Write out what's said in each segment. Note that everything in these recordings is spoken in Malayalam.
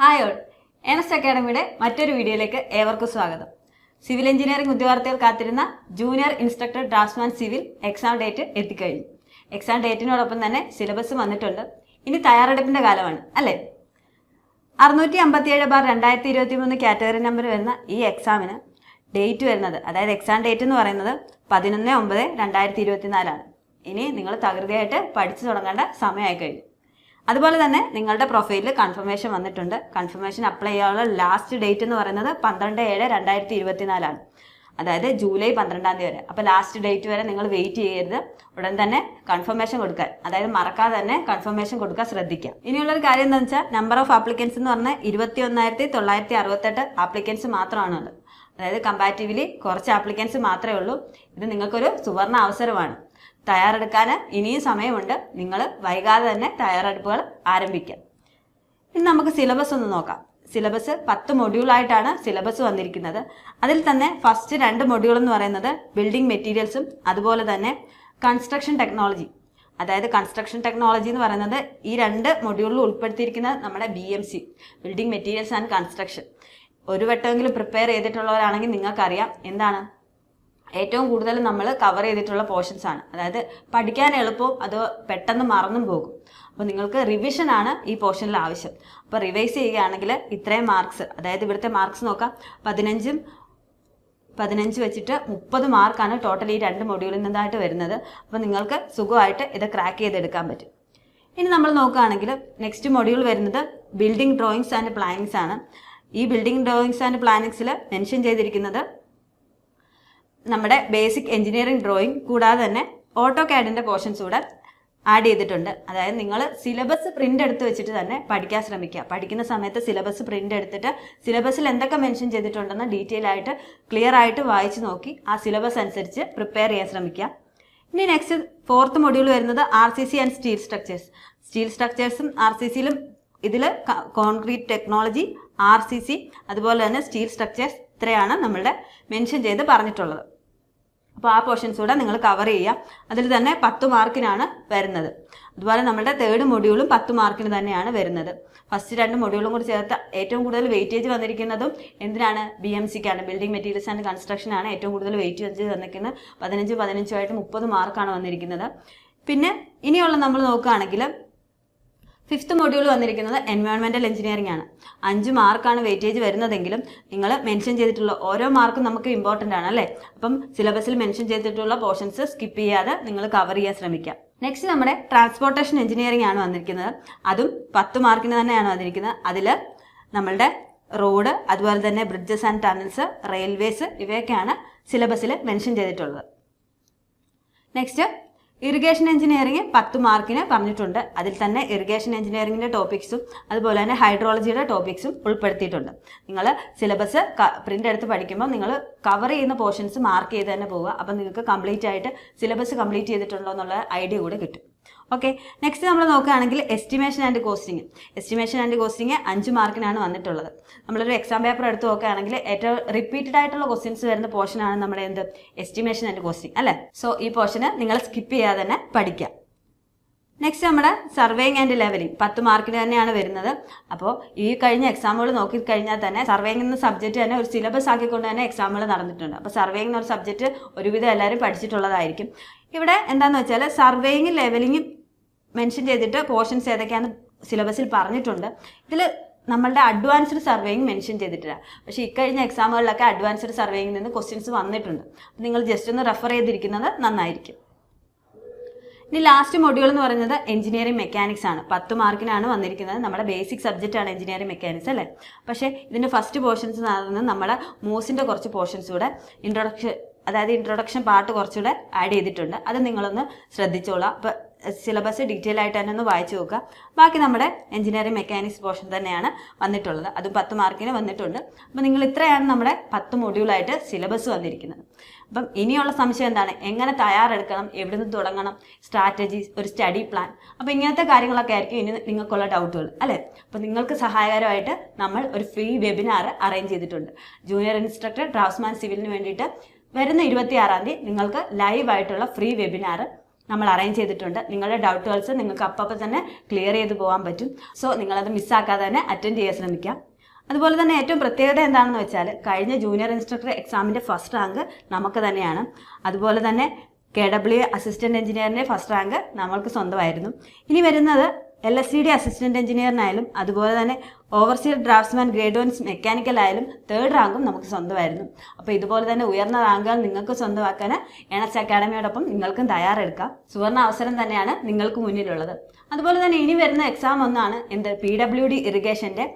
Hi all. എനസ് അക്കാഡമിയുടെ മറ്റൊരു വീഡിയോയിലേക്ക് ഏവർക്കും സ്വാഗതം. സിവിൽ എഞ്ചിനീയറിംഗ് ഉദ്യോഗാർത്ഥികൾ കാത്തിരുന്ന junior instructor draftsman civil exam date എത്തിക്കഴിഞ്ഞു. എക്സാം ഡേറ്റിനോടൊപ്പം തന്നെ സിലബസ് വന്നിട്ടുണ്ട്. ഇനി തയ്യാറെടുപ്പിന്റെ കാലമാണ് അല്ലേ? അറുന്നൂറ്റി അമ്പത്തിയേഴ് ബാർ രണ്ടായിരത്തി ഇരുപത്തി മൂന്ന് കാറ്റഗറി നമ്പർ വരുന്ന ഈ എക്സാമിന് ഡേറ്റ് വരുന്നത് അതായത് എക്സാം ഡേറ്റ് എന്ന് പറയുന്നത് പതിനൊന്ന് ഒമ്പത് രണ്ടായിരത്തി ഇരുപത്തിനാലാണ് ഇനി നിങ്ങൾ തകൃതിയായിട്ട് പഠിച്ചു തുടങ്ങേണ്ട സമയമായി കഴിഞ്ഞു അതുപോലെ തന്നെ നിങ്ങളുടെ പ്രൊഫൈലിൽ കൺഫർമേഷൻ വന്നിട്ടുണ്ട്. കൺഫർമേഷൻ അപ്ലൈ ചെയ്യാനുള്ള ലാസ്റ്റ് ഡേറ്റ് എന്ന് പറയുന്നത് പന്ത്രണ്ട് ഏഴ് രണ്ടായിരത്തി ഇരുപത്തിനാലാണ്. അതായത് ജൂലൈ പന്ത്രണ്ടാം തീയതി വരെ. അപ്പോൾ ലാസ്റ്റ് ഡേറ്റ് വരെ നിങ്ങൾ വെയിറ്റ് ചെയ്യരുത്. ഉടൻ തന്നെ കൺഫർമേഷൻ കൊടുക്കാൻ അതായത് മറക്കാതെ തന്നെ കൺഫർമേഷൻ കൊടുക്കാൻ ശ്രദ്ധിക്കുക. ഇനിയുള്ളൊരു കാര്യം എന്താണെന്ന് വെച്ചാൽ നമ്പർ ഓഫ് ആപ്ലിക്കൻസ് എന്ന് പറഞ്ഞാൽ ഇരുപത്തി ഒന്നായിരത്തി തൊള്ളായിരത്തി അറുപത്തെട്ട് ആപ്ലിക്കൻസ് മാത്രമാണ് ഉള്ളത് അതായത് കമ്പാരിറ്റീവ്ലി കുറച്ച് ആപ്ലിക്കൻസ് മാത്രമേ ഉള്ളൂ. ഇത് നിങ്ങൾക്കൊരു സുവർണ അവസരമാണ്. തയ്യാറെടുക്കാൻ ഇനിയും സമയമുണ്ട്. നിങ്ങൾ വൈകാതെ തന്നെ തയ്യാറെടുപ്പുകൾ ആരംഭിക്കാം. ഇനി നമുക്ക് സിലബസ് ഒന്ന് നോക്കാം. സിലബസ് പത്ത് മൊഡ്യൂളായിട്ടാണ് സിലബസ് വന്നിരിക്കുന്നത്. അതിൽ തന്നെ ഫസ്റ്റ് രണ്ട് മൊഡ്യൂൾ എന്ന് പറയുന്നത് ബിൽഡിംഗ് മെറ്റീരിയൽസും അതുപോലെ തന്നെ കൺസ്ട്രക്ഷൻ ടെക്നോളജി അതായത് കൺസ്ട്രക്ഷൻ ടെക്നോളജി എന്ന് പറയുന്നത് ഈ രണ്ട് മൊഡ്യൂളിൽ ഉൾപ്പെടുത്തിയിരിക്കുന്നത് നമ്മുടെ B M C building materials and construction ഒരു വട്ടമെങ്കിലും പ്രിപ്പയർ ചെയ്തിട്ടുള്ളവരാണെങ്കിൽ നിങ്ങൾക്കറിയാം എന്താണ്. ഏറ്റവും കൂടുതൽ നമ്മൾ കവർ ചെയ്തിട്ടുള്ള പോർഷൻസ് ആണ്. അതായത് പഠിക്കാൻ എളുപ്പവും അത് പെട്ടെന്ന് മറന്നും പോകും. അപ്പോൾ നിങ്ങൾക്ക് റിവിഷൻ ആണ് ഈ പോർഷനിൽ ആവശ്യം. അപ്പോൾ റിവൈസ് ചെയ്യുകയാണെങ്കിൽ ഇത്രയും മാർക്സ് അതായത് ഇവിടുത്തെ മാർക്സ് നോക്കാം. പതിനഞ്ചും പതിനഞ്ച് വെച്ചിട്ട് മുപ്പത് മാർക്കാണ് ടോട്ടൽ ഈ രണ്ട് മൊഡ്യൂളിൽ നിന്നായിട്ട് വരുന്നത്. അപ്പോൾ നിങ്ങൾക്ക് സുഖമായിട്ട് ഇത് ക്രാക്ക് ചെയ്തെടുക്കാൻ പറ്റും. ഇനി നമ്മൾ നോക്കുകയാണെങ്കിൽ നെക്സ്റ്റ് മൊഡ്യൂൾ വരുന്നത് ബിൽഡിംഗ് ഡ്രോയിങ്സ് ആൻഡ് പ്ലാനിങ്സ് ആണ്. ഈ ബിൽഡിംഗ് ഡ്രോയിങ്സ് ആൻഡ് പ്ലാനിങ്സിൽ മെൻഷൻ ചെയ്തിരിക്കുന്നത് നമ്മുടെ ബേസിക് എഞ്ചിനീയറിംഗ് ഡ്രോയിങ് കൂടാതെ തന്നെ ഓട്ടോ കാഡിന്റെ പോർഷൻസ് കൂടെ ആഡ് ചെയ്തിട്ടുണ്ട്. അതായത് നിങ്ങൾ സിലബസ് പ്രിന്റ് എടുത്ത് വെച്ചിട്ട് തന്നെ പഠിക്കാൻ ശ്രമിക്കുക. പഠിക്കുന്ന സമയത്ത് സിലബസ് പ്രിന്റ് എടുത്തിട്ട് സിലബസിൽ എന്തൊക്കെ മെൻഷൻ ചെയ്തിട്ടുണ്ടെന്ന് ഡീറ്റെയിൽ ആയിട്ട് ക്ലിയർ ആയിട്ട് വായിച്ച് നോക്കി ആ സിലബസ് അനുസരിച്ച് പ്രിപ്പയർ ചെയ്യാൻ ശ്രമിക്കുക. ഇനി നെക്സ്റ്റ് ഫോർത്ത് മൊഡ്യൂൾ വരുന്നത് R C C and steel structures steel സ്ട്രക്ചേഴ്സും R C സിയിലും ഇതിൽ concrete technology R C C അതുപോലെ തന്നെ സ്റ്റീൽ സ്ട്രക്ചേഴ്സ് ഇത്രയാണ് നമ്മളുടെ മെൻഷൻ ചെയ്ത് പറഞ്ഞിട്ടുള്ളത്. അപ്പോൾ ആ പോർഷൻസ് കൂടെ നിങ്ങൾ കവർ ചെയ്യുക. അതിൽ തന്നെ പത്ത് മാർക്കിനാണ് വരുന്നത്. അതുപോലെ നമ്മുടെ തേർഡ് മൊഡ്യൂളും പത്ത് മാർക്കിന് തന്നെയാണ് വരുന്നത്. ഫസ്റ്റ് രണ്ട് മൊഡ്യൂളും കൂടി ചേർത്ത് ഏറ്റവും കൂടുതൽ വെയിറ്റേജ് വന്നിരിക്കുന്നതും എന്തിനാണ്? ബി എം സിക്കാണ് ബിൽഡിംഗ് മെറ്റീരിയൽസ് ആൻഡ് കൺസ്ട്രക്ഷൻ ആണ് ഏറ്റവും കൂടുതൽ വെയിറ്റേജ് തന്നിരിക്കുന്നത്. പതിനഞ്ച് പതിനഞ്ചുമായിട്ട് മുപ്പത് മാർക്കാണ് വന്നിരിക്കുന്നത്. പിന്നെ ഇനിയുള്ള നമ്മൾ നോക്കുകയാണെങ്കിൽ ഫിഫ്ത്ത് മൊഡ്യൂൾ വന്നിരിക്കുന്നത് എൻവയോൺമെന്റൽ എഞ്ചിനീയറിംഗ് ആണ്. അഞ്ച് മാർക്കാണ് വെയിറ്റേജ് വരുന്നതെങ്കിലും നിങ്ങൾ മെൻഷൻ ചെയ്തിട്ടുള്ള ഓരോ മാർക്കും നമുക്ക് ഇമ്പോർട്ടന്റ് ആണ് അല്ലേ? അപ്പം സിലബസിൽ മെൻഷൻ ചെയ്തിട്ടുള്ള പോർഷൻസ് സ്കിപ്പ് ചെയ്യാതെ നിങ്ങൾ കവർ ചെയ്യാൻ ശ്രമിക്കാം നെക്സ്റ്റ് നമ്മുടെ ട്രാൻസ്പോർട്ടേഷൻ എഞ്ചിനീയറിംഗ് ആണ് വന്നിരിക്കുന്നത്. അതും പത്ത് മാർക്കിന് തന്നെയാണ് വന്നിരിക്കുന്നത്. അതിൽ നമ്മളുടെ റോഡ് അതുപോലെ തന്നെ ബ്രിഡ്ജസ് ആൻഡ് ടണൽസ് റെയിൽവേസ് ഇവയൊക്കെയാണ് സിലബസിൽ മെൻഷൻ ചെയ്തിട്ടുള്ളത്. നെക്സ്റ്റ് ഇറിഗേഷൻ എഞ്ചിനീയറിംഗ് പത്ത് മാർക്കിന് പറഞ്ഞിട്ടുണ്ട്. അതിൽ തന്നെ ഇറിഗേഷൻ എഞ്ചിനീയറിംഗിന്റെ ടോപ്പിക്സും അതുപോലെ തന്നെ ഹൈഡ്രോളജിയുടെ ടോപ്പിക്സും ഉൾപ്പെടുത്തിയിട്ടുണ്ട്. നിങ്ങൾ സിലബസ് പ്രിന്റ് എടുത്ത് പഠിക്കുമ്പോൾ നിങ്ങൾ കവർ ചെയ്യുന്ന പോർഷൻസ് മാർക്ക് ചെയ്ത് തന്നെ പോവുക. അപ്പം നിങ്ങൾക്ക് കംപ്ലീറ്റ് ആയിട്ട് സിലബസ് കംപ്ലീറ്റ് ചെയ്തിട്ടുണ്ടോ എന്നുള്ള ഐഡിയ കൂടെ കിട്ടും. ഓക്കെ നെക്സ്റ്റ് നമ്മൾ നോക്കുകയാണെങ്കിൽ estimation and costing estimation and costing അഞ്ച് മാർക്കിനാണ് വന്നിട്ടുള്ളത്. നമ്മളൊരു എക്സാം പേപ്പർ എടുത്ത് നോക്കുകയാണെങ്കിൽ ഏറ്റവും റിപ്പീറ്റഡ് ആയിട്ടുള്ള ക്വസ്റ്റ്യൻസ് വരുന്ന പോർഷനാണ് നമ്മുടെ എന്ത്? എസ്റ്റിമേഷൻ ആൻഡ് കോസ്റ്റിംഗ് അല്ലേ? സോ ഈ പോർഷന് നിങ്ങൾ സ്കിപ്പ് ചെയ്യാതെ തന്നെ പഠിക്കുക. നെക്സ്റ്റ് നമ്മുടെ സർവേയിങ് ആൻഡ് ലെവലിംഗ് പത്ത് മാർക്കിന് തന്നെയാണ് വരുന്നത്. അപ്പോൾ ഈ കഴിഞ്ഞ എക്സാമുകൾ നോക്കി കഴിഞ്ഞാൽ തന്നെ സർവേയിങ് എന്ന സബ്ജക്റ്റ് തന്നെ ഒരു സിലബസ് ആക്കിക്കൊണ്ട് തന്നെ എക്സാമുകൾ നടന്നിട്ടുണ്ട്. അപ്പോൾ സർവേയിങ് എന്നൊരു സബ്ജക്റ്റ് ഒരുവിധം എല്ലാവരും പഠിച്ചിട്ടുള്ളതായിരിക്കും. ഇവിടെ എന്താണെന്ന് വെച്ചാൽ സർവേയിങ് ലെവലിംഗ് മെൻഷൻ ചെയ്തിട്ട് പോർഷൻസ് ഏതൊക്കെയാണ് സിലബസിൽ പറഞ്ഞിട്ടുണ്ട്. ഇതിൽ നമ്മളുടെ അഡ്വാൻസ്ഡ് സർവേയിങ് മെൻഷൻ ചെയ്തിട്ടില്ല. പക്ഷേ ഇക്കഴിഞ്ഞ എക്സാമുകളിലൊക്കെ അഡ്വാൻസ്ഡ് സർവേയിങ്ങിൽ നിന്ന് ക്വസ്റ്റ്യൻസ് വന്നിട്ടുണ്ട്. നിങ്ങൾ ജസ്റ്റ് ഒന്ന് റെഫർ ചെയ്തിരിക്കുന്നത് നന്നായിരിക്കും. ഇനി ലാസ്റ്റ് മൊഡ്യൂൾ എന്ന് പറയുന്നത് എഞ്ചിനീയറിംഗ് മെക്കാനിക്സ് ആണ്. പത്ത് മാർക്കിനാണ് വന്നിരിക്കുന്നത്. നമ്മുടെ ബേസിക് സബ്ജക്റ്റ് ആണ് എഞ്ചിനീയറിംഗ് മെക്കാനിക്സ് അല്ലേ? പക്ഷേ ഇതിന്റെ ഫസ്റ്റ് പോർഷൻസ് നടന്ന് നമ്മുടെ മൂസിന്റെ കുറച്ച് പോർഷൻസ് കൂടെ ഇൻട്രൊഡക്ഷൻ അതായത് ഇൻട്രൊഡക്ഷൻ പാർട്ട് കുറച്ചുകൂടെ ആഡ് ചെയ്തിട്ടുണ്ട്. അത് നിങ്ങളൊന്ന് ശ്രദ്ധിച്ചോളാം. അപ്പോൾ സിലബസ് ഡീറ്റെയിൽ ആയിട്ട് തന്നെ ഒന്ന് വായിച്ചു നോക്കുക. ബാക്കി നമ്മുടെ എഞ്ചിനീയറിംഗ് മെക്കാനിക്സ് പോർഷൻ തന്നെയാണ് വന്നിട്ടുള്ളത്. അതും പത്ത് മാർക്കിന് വന്നിട്ടുണ്ട്. അപ്പം നിങ്ങൾ ഇത്രയാണ് നമ്മുടെ പത്ത് മൊഡ്യൂളായിട്ട് സിലബസ് വന്നിരിക്കുന്നത്. അപ്പം ഇനിയുള്ള സംശയം എന്താണ്? എങ്ങനെ തയ്യാറെടുക്കണം? എവിടെ നിന്ന് തുടങ്ങണം? സ്ട്രാറ്റജി ഒരു സ്റ്റഡി പ്ലാൻ അപ്പോൾ ഇങ്ങനത്തെ കാര്യങ്ങളൊക്കെ ആയിരിക്കും ഇനി നിങ്ങൾക്കുള്ള ഡൗട്ടുകൾ അല്ലേ? അപ്പോൾ നിങ്ങൾക്ക് സഹായകരമായിട്ട് നമ്മൾ ഒരു ഫ്രീ വെബിനാർ അറേഞ്ച് ചെയ്തിട്ടുണ്ട്. ജൂനിയർ ഇൻസ്ട്രക്ടർ ഡ്രാഫ്റ്റ്സ്മാൻ സിവിലിന് വേണ്ടിയിട്ട് വരുന്ന ഇരുപത്തി ആറാം തീയതി നിങ്ങൾക്ക് ലൈവ് ആയിട്ടുള്ള ഫ്രീ വെബിനാർ നമ്മൾ അറേഞ്ച് ചെയ്തിട്ടുണ്ട്. നിങ്ങളുടെ ഡൗട്ടുകൾസ് നിങ്ങൾക്ക് അപ്പം തന്നെ ക്ലിയർ ചെയ്ത് പോകാൻ പറ്റും. സോ നിങ്ങളത് മിസ്സാക്കാതെ തന്നെ അറ്റൻഡ് ചെയ്യാൻ ശ്രമിക്കാം. അതുപോലെ തന്നെ ഏറ്റവും പ്രത്യേകത എന്താണെന്ന് വെച്ചാൽ കഴിഞ്ഞ ജൂനിയർ ഇൻസ്ട്രക്ടർ എക്സാമിന്റെ ഫസ്റ്റ് റാങ്ക് നമുക്ക് തന്നെയാണ്. അതുപോലെ തന്നെ കെ ഡബ്ല്യു അസിസ്റ്റന്റ് എഞ്ചിനീയറിന്റെ ഫസ്റ്റ് റാങ്ക് നമ്മൾക്ക് സ്വന്തമായിരുന്നു. ഇനി വരുന്നത് L S C D assistant എഞ്ചിനീയറിനായാലും അതുപോലെ തന്നെ overseer draftsman grade ones mechanical ആയാലും തേർഡ് റാങ്കും നമുക്ക് സ്വന്തമായിരുന്നു. അപ്പോൾ ഇതുപോലെ തന്നെ ഉയർന്ന റാങ്കുകൾ നിങ്ങൾക്ക് സ്വന്തമാക്കാൻ എണസ് അക്കാഡമിയോടൊപ്പം നിങ്ങൾക്കും തയ്യാറെടുക്കാം. സുവർണ അവസരം തന്നെയാണ് നിങ്ങൾക്ക് മുന്നിലുള്ളത്. അതുപോലെ തന്നെ ഇനി വരുന്ന എക്സാം ഒന്നാണ് എന്ത്? പി ഡബ്ല്യു ഡി ഇറിഗേഷന്റെ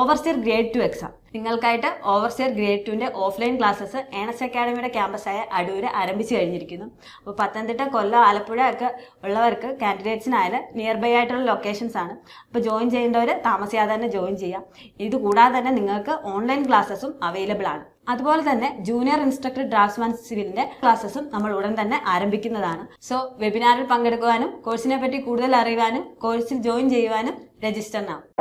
ഓവർസിയർ ഗ്രേഡ് ടു എക്സാം നിങ്ങൾക്കായിട്ട് ഓവർസിയർ ഗ്രേഡ് ടുവിന്റെ ഓഫ്ലൈൻ ക്ലാസ്സസ് ഏണസ് അക്കാഡമിയുടെ ക്യാമ്പസായ അടൂര് ആരംഭിച്ചു കഴിഞ്ഞിരിക്കുന്നു. അപ്പോൾ പത്തനംതിട്ട കൊല്ലം ആലപ്പുഴ ഒക്കെ ഉള്ളവർക്ക് കാൻഡിഡേറ്റ്സിനായാലും നിയർ ബൈ ആയിട്ടുള്ള ലൊക്കേഷൻസ് ആണ്. അപ്പോൾ ജോയിൻ ചെയ്യേണ്ടവർ താമസിയാതെ തന്നെ ജോയിൻ ചെയ്യാം. ഇത് കൂടാതെ തന്നെ നിങ്ങൾക്ക് ഓൺലൈൻ ക്ലാസ്സസും അവൈലബിൾ ആണ്. അതുപോലെ തന്നെ ജൂനിയർ ഇൻസ്ട്രക്ടർ ഡ്രാഫ്റ്റ്സ്മാൻ സിവിലിന്റെ ക്ലാസ്സസും നമ്മൾ ഉടൻ തന്നെ ആരംഭിക്കുന്നതാണ്. സോ വെബിനാറിൽ പങ്കെടുക്കുവാനും കോഴ്സിനെ പറ്റി കൂടുതൽ അറിയുവാനും കോഴ്സിൽ ജോയിൻ ചെയ്യുവാനും രജിസ്റ്റർ ആവും